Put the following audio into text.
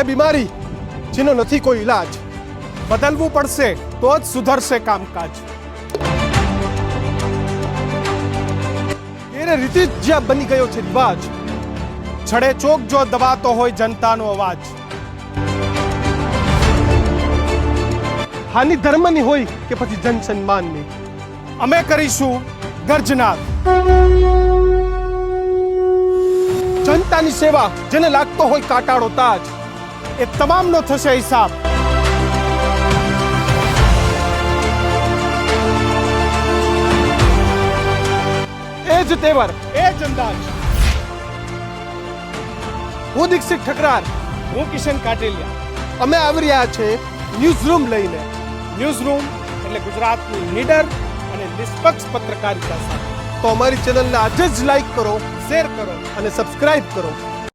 એ બીમારી જેનો નથી કોઈ ઈલાજ. બદલવું પડશે તો જ સુધરશે કામકાજ. એને રીતિ જ જ્યાં બની ગયો છે રિવાજ. છડે ચોક જો દબાતો હોય જનતાનો અવાજ. હાનિ ધર્મની હોય કે પછી જન સન્માનની અમે કરીશું ગર્જના જનતાની સેવા જેને લાગતો હોય કાટાળો તાજ. એ તમામનો થશે હિસાબ. એ જ તેવર એ જ અંદાજ. હું દીક્ષિત ઠકરાર હું કિશન કાટેલિયા. અમે આવી રહ્યા છે ન્યૂઝ રૂમ લઈને. ન્યૂઝ રૂમ એટલે ગુજરાતની નીડર અને નિષ્પક્ષ પત્રકારિતા સાથે. તો અમારી ચેનલને આજે જ લાઈક કરો શેર કરો અને સબસ્ક્રાઇબ કરો.